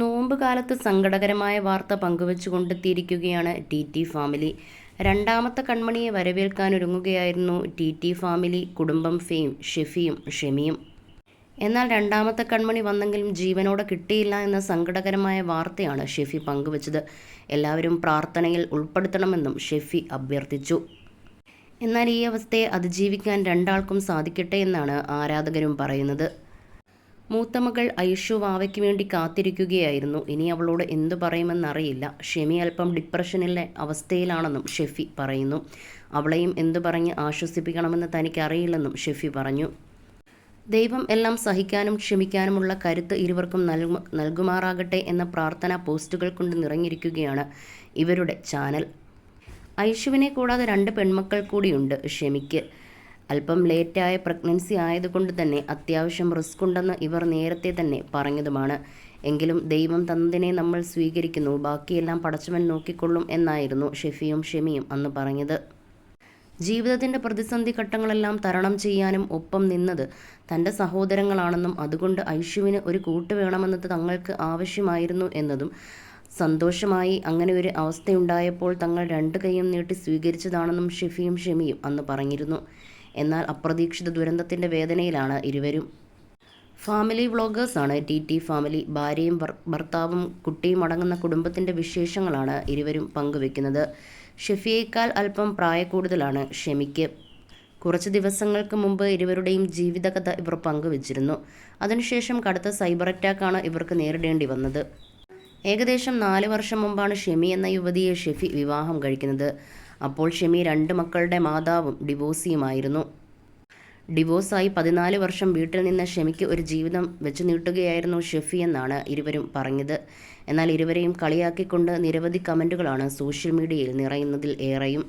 നോമ്പ് കാലത്ത് സങ്കടകരമായ വാർത്ത പങ്കുവച്ചുകൊണ്ടെത്തിയിരിക്കുകയാണ് ടി ടി ഫാമിലി. രണ്ടാമത്തെ കൺമണിയെ വരവേൽക്കാനൊരുങ്ങുകയായിരുന്നു ടി ടി ഫാമിലി കുടുംബം ഫെയിം ഷെഫിയും ഷെമിയും. എന്നാൽ രണ്ടാമത്തെ കൺമണി വന്നെങ്കിലും ജീവനോടെ കിട്ടിയില്ല എന്ന സങ്കടകരമായ വാർത്തയാണ് ഷെഫി പങ്കുവച്ചത്. എല്ലാവരും പ്രാർത്ഥനയിൽ ഉൾപ്പെടുത്തണമെന്നും ഷെഫി അഭ്യർത്ഥിച്ചു. എന്നാൽ ഈ അവസ്ഥയെ അതിജീവിക്കാൻ രണ്ടാൾക്കും സാധിക്കട്ടെ എന്നാണ് ആരാധകരും പറയുന്നത്. മൂത്ത മകൾ ഐഷു വാവയ്ക്ക് വേണ്ടി കാത്തിരിക്കുകയായിരുന്നു. ഇനി അവളോട് എന്തു പറയുമെന്നറിയില്ല. ഷെമി അല്പം ഡിപ്രഷനിലെ അവസ്ഥയിലാണെന്നും ഷെഫി പറയുന്നു. അവളെയും എന്തു പറഞ്ഞ് ആശ്വസിപ്പിക്കണമെന്ന് തനിക്കറിയില്ലെന്നും ഷെഫി പറഞ്ഞു. ദൈവം എല്ലാം സഹിക്കാനും ക്ഷമിക്കാനുമുള്ള കരുത്ത് ഇരുവർക്കും നൽകു നൽകുമാറാകട്ടെ എന്ന പ്രാർത്ഥന പോസ്റ്റുകൾ കൊണ്ട് നിറഞ്ഞിരിക്കുകയാണ് ഇവരുടെ ചാനൽ. ഐഷുവിനെ കൂടാതെ രണ്ട് പെൺമക്കൾ കൂടിയുണ്ട് ഷെമിക്ക്. അല്പം ലേറ്റായ പ്രഗ്നൻസി ആയതുകൊണ്ട് തന്നെ അത്യാവശ്യം റിസ്ക് ഉണ്ടെന്ന് ഇവർ നേരത്തെ തന്നെ പറഞ്ഞതുമാണ്. എങ്കിലും ദൈവം തന്നതിനെ നമ്മൾ സ്വീകരിക്കുന്നു. ബാക്കിയെല്ലാം പടച്ചവൻ നോക്കിക്കൊള്ളും എന്നായിരുന്നു ഷെഫിയും ഷെമിയും അന്ന് പറഞ്ഞത്. ജീവിതത്തിന്റെ പ്രതിസന്ധി ഘട്ടങ്ങളെല്ലാം തരണം ചെയ്യാനും ഒപ്പം നിന്നത് തന്റെ സഹോദരങ്ങളാണെന്നും അതുകൊണ്ട് ഐഷുവിന് ഒരു കൂട്ട് വേണമെന്നത് തങ്ങൾക്ക് ആവശ്യമായിരുന്നു എന്നതും സന്തോഷമായി അങ്ങനെ ഒരു അവസ്ഥയുണ്ടായപ്പോൾ തങ്ങൾ രണ്ട് കൈയും നീട്ടി സ്വീകരിച്ചതാണെന്നും ഷെഫിയും ഷെമിയും അന്ന് പറഞ്ഞിരുന്നു. എന്നാൽ അപ്രതീക്ഷിത ദുരന്തത്തിന്റെ വേദനയിലാണ് ഇരുവരും. ഫാമിലി വ്ളോഗേഴ്സാണ് ടി ടി ഫാമിലി. ഭാര്യയും ഭർത്താവും കുട്ടിയും അടങ്ങുന്ന കുടുംബത്തിന്റെ വിശേഷങ്ങളാണ് ഇരുവരും പങ്കുവെക്കുന്നത്. ഷെഫിയേക്കാൾ അല്പം പ്രായക്കൂടുതലാണ് ഷെമിക്ക്. കുറച്ച് ദിവസങ്ങൾക്ക് മുമ്പ് ഇരുവരുടെയും ജീവിതകഥ ഇവർ പങ്കുവച്ചിരുന്നു. അതിനുശേഷം കടുത്ത സൈബർ അറ്റാക്കാണ് ഇവർക്ക് നേരിടേണ്ടി വന്നത്. ഏകദേശം നാല് വർഷം മുമ്പാണ് ഷെമി എന്ന യുവതിയെ ഷെഫി വിവാഹം കഴിക്കുന്നത്. അപ്പോൾ ഷെമി രണ്ട് മക്കളുടെ മാതാവും ഡിവോഴ്സിയുമായിരുന്നു. ഡിവോഴ്സായി പതിനാല് വർഷം വീട്ടിൽ നിന്ന് ഷെമിക്ക് ഒരു ജീവിതം വെച്ചു നീട്ടുകയായിരുന്നു ഷെഫി എന്നാണ് ഇരുവരും പറഞ്ഞത്. എന്നാൽ ഇരുവരെയും കളിയാക്കിക്കൊണ്ട് നിരവധി കമന്റുകളാണ് സോഷ്യൽ മീഡിയയിൽ നിറയുന്നതിൽ ഏറെയും.